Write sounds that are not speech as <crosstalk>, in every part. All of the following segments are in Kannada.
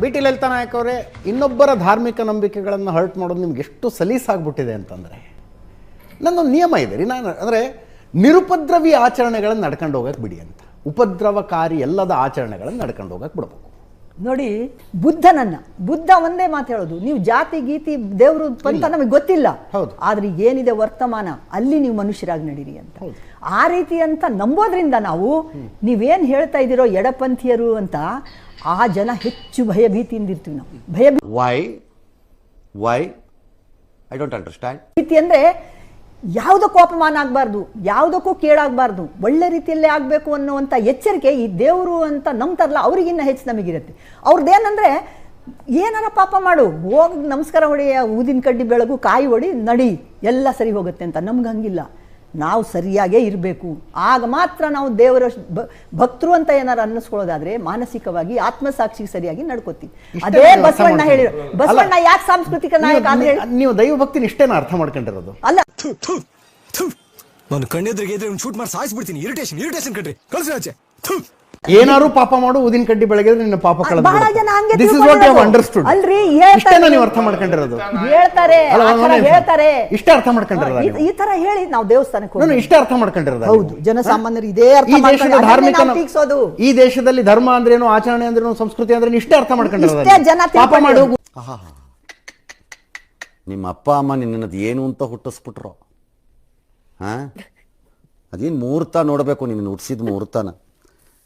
ಬಿ ಟಿ ಲಲಿತಾ ನಾಯಕ್ ಅವರೇ ಇನ್ನೊಬ್ಬರ ಧಾರ್ಮಿಕ ನಂಬಿಕೆಗಳನ್ನು ಹರ್ಟ್ ಮಾಡೋದು ನಿಮ್ಗೆ ಎಷ್ಟು ಸಲೀಸಾಗ್ಬಿಟ್ಟಿದೆ ಅಂತಂದರೆ. ನನ್ನೊಂದು ನಿಯಮ ಇದೆ. ರೀ ನಾನು ಅಂದರೆ ನಿರುಪದ್ರವಿ ಆಚರಣೆಗಳನ್ನು ನಡ್ಕೊಂಡು ಹೋಗಕ್ಕೆ ಬಿಡಿ ಅಂತ. ಉಪದ್ರವಕಾರಿ ಎಲ್ಲದ ಆಚರಣೆಗಳನ್ನು ನಡ್ಕೊಂಡು ಹೋಗಕ್ಕೆ ಬಿಡಬೇಕು. ನೋಡಿ ಬುದ್ಧನನ್ನ ಬುದ್ಧ ಒಂದೇ ಮಾತು ಹೇಳೋದು. ನೀವು ಜಾತಿ ಗೀತಿ ದೇವರು ಪಂಥ ನಮಗೆ ಗೊತ್ತಿಲ್ಲ. ಹೌದು. ಆದ್ರೆ ಏನಿದೆ ವರ್ತಮಾನ? ಅಲ್ಲಿ ನೀವು ಮನುಷ್ಯರಾಗಿ ನಡೀರಿ ಅಂತ. ಆ ರೀತಿ ಅಂತ ನಂಬೋದ್ರಿಂದ ನಾವು ನೀವೇನು ಹೇಳ್ತಾ ಇದ್ದೀರೋ ಎಡಪಂಥೀಯರು ಅಂತ ಆ ಜನ ಹೆಚ್ಚು ಭಯ ಭೀತಿಯಿಂದ ಇರ್ತೀವಿ ನಾವು. ಭಯ why why I don't understand ಭೀತಿ ಅಂದ್ರೆ ಯಾವುದಕ್ಕೂ ಅಪಮಾನ ಆಗಬಾರ್ದು ಯಾವುದಕ್ಕೂ ಕೇಳಾಗಬಾರ್ದು ಒಳ್ಳೆ ರೀತಿಯಲ್ಲೇ ಆಗಬೇಕು ಅನ್ನುವಂಥ ಎಚ್ಚರಿಕೆ ಈ ದೇವರು ಅಂತ ನಂಬ್ತಾರಲ್ಲ ಅವರಿಗಿನ್ನ ಹೆಚ್ಚು ನಮಗಿರುತ್ತೆ. ಅವ್ರದ್ದೇನಂದ್ರೆ ಏನಾರ ಪಾಪ ಮಾಡು ಹೋಗಿ ನಮಸ್ಕಾರ ಹೊಡಿ ಊದಿನ ಕಡ್ಡಿ ಬೆಳಗು ಕಾಯಿ ಹೊಡಿ ನಡಿ ಎಲ್ಲ ಸರಿ ಹೋಗುತ್ತೆ ಅಂತ. ನಮ್ಗೆ ಹಂಗಿಲ್ಲ. ನಾವು ಸರಿಯಾಗೇ ಇರಬೇಕು. ಆಗ ಮಾತ್ರ ನಾವು ದೇವರ ಬ- ಭಕ್ತರು ಅಂತ ಏನಾರು ಅನ್ನಿಸ್ಕೊಳ್ಳೋದಾದ್ರೆ ಮಾನಸಿಕವಾಗಿ ಆತ್ಮಸಾಕ್ಷಿಗೆ ಸರಿಯಾಗಿ ನಡ್ಕೋತೀವಿ. ಅದೇ ಬಸವಣ್ಣ ಹೇಳಿರೋ ಬಸವಣ್ಣ ಯಾಕೆ ಸಾಂಸ್ಕೃತಿಕ ನಾಯಕ ಅಂತ ಹೇಳಿ? ನೀವು- ದೈವ ಭಕ್ತಿನ ಇಷ್ಟೇನ ಅರ್ಥ ಮಾಡ್ಕೊಂಡಿರೋದು? ಅಲ್ಲ. ನಾನು ಕಣ್ಣೆದ್ರಿಗೆ ಶೂಟ್ ಮಾಡಿ ಸಾಯಿಸ್ಬಿಡ್ತೀನಿ. ಇರಿಟೇಷನ್ ಇರಿಟೇಷನ್ ಕಣ್ರಿ. ಕಳ್ಸಿ ಆಚೆ. ಏನಾರು ಪಾಪ ಮಾಡು ಊದಿನ ಕಡ್ಡಿ ಬೆಳಗಿದ್ರೆ ನಿನ್ನ ಪಾಪ ಕಳೆದ ಬಹಳ ಜನ ಹಂಗೆ ದಿಸ್ ಇಸ್ ವಾಟ್ ಯು ತಿಳ್ಕೊಂಡಿರೋದು. ಅಂಡರ್ಸ್ಟುಡ್ ಅಲ್ರಿ, ಹೇಳ್ತಾರೆ ಇಷ್ಟೇನ ನೀವು ಅರ್ಥ ಮಾಡ್ಕೊಂಡಿರೋದು. ಹೇಳ್ತಾರೆ ಅಲ್ಲ, ಆ ಥರ ಹೇಳ್ತಾರೆ. ಇಷ್ಟೇ ಅರ್ಥ ಮಾಡ್ಕೊಂಡಿರೋದ ಈ- ನೀವು? ಈ ತರ ಹೇಳಿ ನಾವು ದೇವಸ್ಥಾನಕ್ಕೆ ನಾನು ಹೋಗ್ತೀವಿ. ಇಷ್ಟೇ ಅರ್ಥ ಮಾಡ್ಕೊಂಡಿರೋದು ಹೌದು, ಜನಸಾಮಾನ್ಯರು ಇದೇ ಅರ್ಥ ಈ ದೇಶದ ಮಾಡ್ಕೊಂಡು ಅದನ್ನೇ ಧಾರ್ಮಿಕ ನಾವು ಟೀಕ್ಸೋದು. ಈ ದೇಶದಲ್ಲಿ ಧರ್ಮ ಅಂದ್ರೇನು ಆಚರಣೆ ಅಂದ್ರೇನು ಸಂಸ್ಕೃತಿ ಅಂದ್ರೆ ಇಷ್ಟೇ ಅರ್ಥ ಮಾಡ್ಕೊಂಡಿರೋದ ಇಷ್ಟೇ ನೀವು? ಜನ ಪಾಪ ಮಾಡು. ನಿಮ್ಮ ಅಪ್ಪ ಅಮ್ಮ ನಿನ್ನದು ಏನು ಅಂತ ಹುಟ್ಟಿಸ್ಬಿಟ್ರು. ಹಾ? ಅದೇನು ಮುಹೂರ್ತ ನೋಡಬೇಕು ನಿನ್ನ ಹುಟ್ಟಿಸಿದ ಮುಹೂರ್ತನ.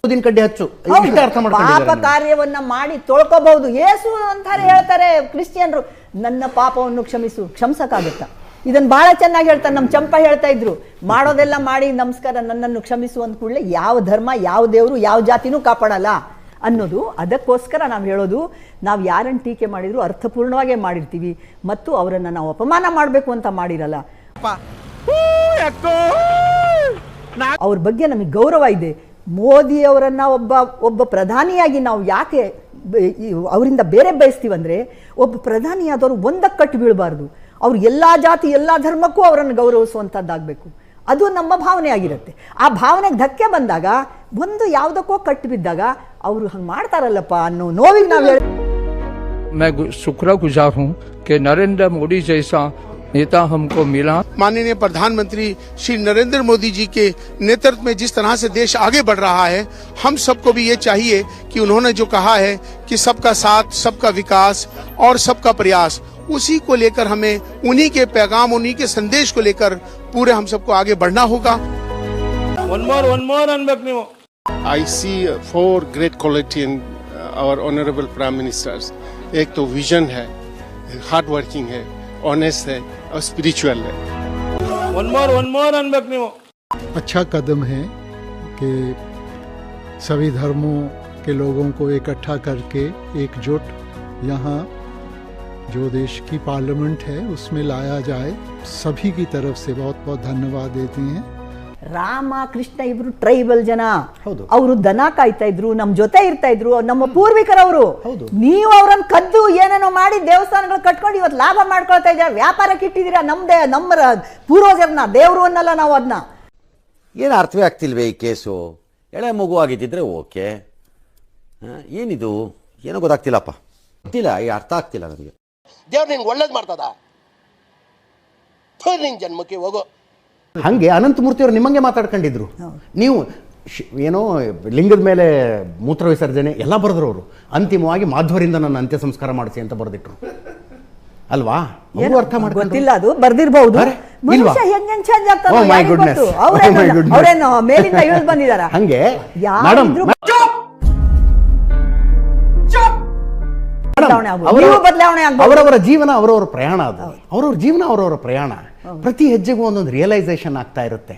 ಊದಿನ ಕಡ್ಡಿ ಹಚ್ಚು. ಇಷ್ಟೇ ಅರ್ಥ ಪಾಪ? ಕಾರ್ಯವನ್ನ ಮಾಡಿ ತೊಳ್ಕೋಬಹುದು. ಏಸು ಅಂತಾರೆ ಹೇಳ್ತಾರೆ ಕ್ರಿಶ್ಚಿಯನ್ರು ನನ್ನ ಪಾಪವನ್ನು ಕ್ಷಮಿಸು ಕ್ಷಮಿಸಕ್ಕಾಗತ್ತಾ? ಇದನ್ನ ಬಹಳ ಚೆನ್ನಾಗಿ ಹೇಳ್ತಾರೆ ನಮ್ಮ ಚಂಪ ಹೇಳ್ತಾ ಇದ್ರು. ಮಾಡೋದೆಲ್ಲ ಮಾಡಿ ನಮಸ್ಕಾರ ನನ್ನನ್ನು ಕ್ಷಮಿಸು ಅಂದ ಕೂಡಲೇ ಯಾವ ಧರ್ಮ ಯಾವ ದೇವರು ಯಾವ ಜಾತಿನೂ ಕಾಪಾಡಲ್ಲ ಅನ್ನೋದು. ಅದಕ್ಕೋಸ್ಕರ ನಾವು ಹೇಳೋದು ನಾವು ಯಾರನ್ನು ಟೀಕೆ ಮಾಡಿದ್ರು ಅರ್ಥಪೂರ್ಣವಾಗೇ ಮಾಡಿರ್ತೀವಿ ಮತ್ತು ಅವರನ್ನು ನಾವು ಅಪಮಾನ ಮಾಡಬೇಕು ಅಂತ ಮಾಡಿರಲ್ಲ. ಅವ್ರ ಬಗ್ಗೆ ನಮಗೆ ಗೌರವ ಇದೆ. ಮೋದಿ ಅವರನ್ನ ಒಬ್ಬ ಒಬ್ಬ ಪ್ರಧಾನಿಯಾಗಿ ನಾವು ಯಾಕೆ ಬ- ಈ ಅವರಿಂದ ಬೇರೆ ಬಯಸ್ತೀವಂದ್ರೆ ಒಬ್ಬ ಪ್ರಧಾನಿಯಾದವರು ಒಂದಕ್ಕೆ ಕಟ್ಟು ಬೀಳಬಾರ್ದು ಅವ್ರು ಎಲ್ಲ ಜಾತಿ ಎಲ್ಲ ಧರ್ಮಕ್ಕೂ ಅವರನ್ನು ಗೌರವಿಸುವಂಥದ್ದಾಗಬೇಕು ಅದು ನಮ್ಮ ಭಾವನೆ ಆಗಿರುತ್ತೆ ಆ ಭಾವನೆಗೆ ಧಕ್ಕೆ ಬಂದಾಗ ಒಂದು ಯಾವುದಕ್ಕೋ ಕಟ್ಟು ಬಿದ್ದಾಗ ಅವರು ಹಂಗೆ ಮಾಡ್ತಾರಲ್ಲಪ್ಪ ಅನ್ನೋ ನೋವಿಗೆ ನಾವು ಹೇಳಿ मैं गु- शुक्रगुजार हूँ कि नरेंद्र मोदी जैसा नेता हमको मिला। माननीय प्रधानमंत्री श्री नरेंद्र मोदी जी के नेतृत्व में जिस तरह से देश आगे बढ़ रहा है हम सबको भी ये चाहिए कि उन्होंने जो कहा है कि सबका साथ सबका विकास और सबका प्रयास उसी को लेकर हमें उन्हीं के पैगाम उन्हीं के संदेश को लेकर पूरे हम सबको आगे बढ़ना होगा। I see uh, four great quality in uh, our honorable prime ministers. एक तो विजन है हार्ड वर्किंग है ऑनेस्ट है और स्पिरिचुअल है अच्छा कदम है कि सभी धर्मों के लोगों को इकट्ठा करके एकजुट यहाँ जो देश की पार्लियामेंट है उसमें लाया जाए सभी की तरफ से बहुत बहुत धन्यवाद देते हैं ರಾಮ ಕೃಷ್ಣ ಇಬ್ರು ಟ್ರೈಬಲ್ ಜನ ಹೌದು. ಅವರು ದನ ಕಾಯ್ತಾ ಇದ್ರು ನಮ್ ಜೊತೆ ಇರ್ತಾ ಇದ್ರು ನಮ್ಮ ಪೂರ್ವಿಕರವರು ಹೌದು. ನೀವು ಅವ್ರನ್ನ ಕದ್ದು ಏನೇನೋ ಮಾಡಿ ದೇವಸ್ಥಾನಗಳು ಕಟ್ಕೊಂಡು ಇವತ್ತು ಲಾಭ ಮಾಡ್ಕೊಳ್ತಾ ಇದ್ದೀರಾ? ವ್ಯಾಪಾರಕ್ಕೆ ಇಟ್ಟಿದ್ದೀರಾ? ನಮ್ದೇ ನಮ್ಮ ಪೂರ್ವಜರನ್ನ ದೇವರು ಅನ್ನಲ್ಲ ನಾವು ಅದನ್ನ ಏನು ಅರ್ಥವೇ ಆಗ್ತಿಲ್ವೇ ಈ ಕೇಸು? ಎಳೆ ಮಗು ಆಗಿದ್ದಿದ್ರೆ ಓಕೆ. ಹಾ, ಏನಿದು? ಏನೋ ಗೊತ್ತಾಗ್ತಿಲ್ಲಪ್ಪ. ಗೊತ್ತಿಲ್ಲ ಈ ಅರ್ಥ ಆಗ್ತಿಲ್ಲ ನನಗೆ. ದೇವ್ರು ನಿಂಗೆ ಒಳ್ಳೇದು ಮಾಡ್ತದ? ನಿನ್ ಜನ್ಮಕ್ಕೆ ಹೋಗೋ. ಹಂಗೆ ಅನಂತಮೂರ್ತಿ ಅವರು ನಿಮ್ಮಂಗೆ ಮಾತಾಡ್ಕೊಂಡಿದ್ರು. ನೀವು ಏನೋ ಲಿಂಗದ ಮೇಲೆ ಮೂತ್ರ ವಿಸರ್ಜನೆ ಎಲ್ಲ ಬರೆದ್ರು ಅವರು. ಅಂತಿಮವಾಗಿ ಮಾಧ್ವರಿಂದ ನನ್ನ ಅಂತ್ಯ ಸಂಸ್ಕಾರ ಮಾಡಿಸಿ ಅಂತ ಬರೆದಿಟ್ರು. ಅಲ್ವಾ? ಏನು ಅರ್ಥ. ಗೊತ್ತಿಲ್ಲ ಅದು ಬರ್ದಿರ್ಬಹುದು ಮನುಷ್ಯ? ಹೆಂಗ್ ಚೇಂಜ್ ಅವ್ರೇನು ಮೇಲಿಂದ <laughs> ಇಳಿದು ಬಂದಿದಾರ? ಹಂಗೆ. ಮೇಡಮ್. ಅವರವರ ಜೀವನ ಅವರವರ ಪ್ರಯಾಣ ಅದು. ಅವರವ್ರ ಜೀವನ ಅವರವರ ಪ್ರಯಾಣ. ಪ್ರತಿ ಹೆಜ್ಜೆಗೂ ಒಂದೊಂದು ರಿಯಲೈಸೇಷನ್ ಆಗ್ತಾ ಇರುತ್ತೆ.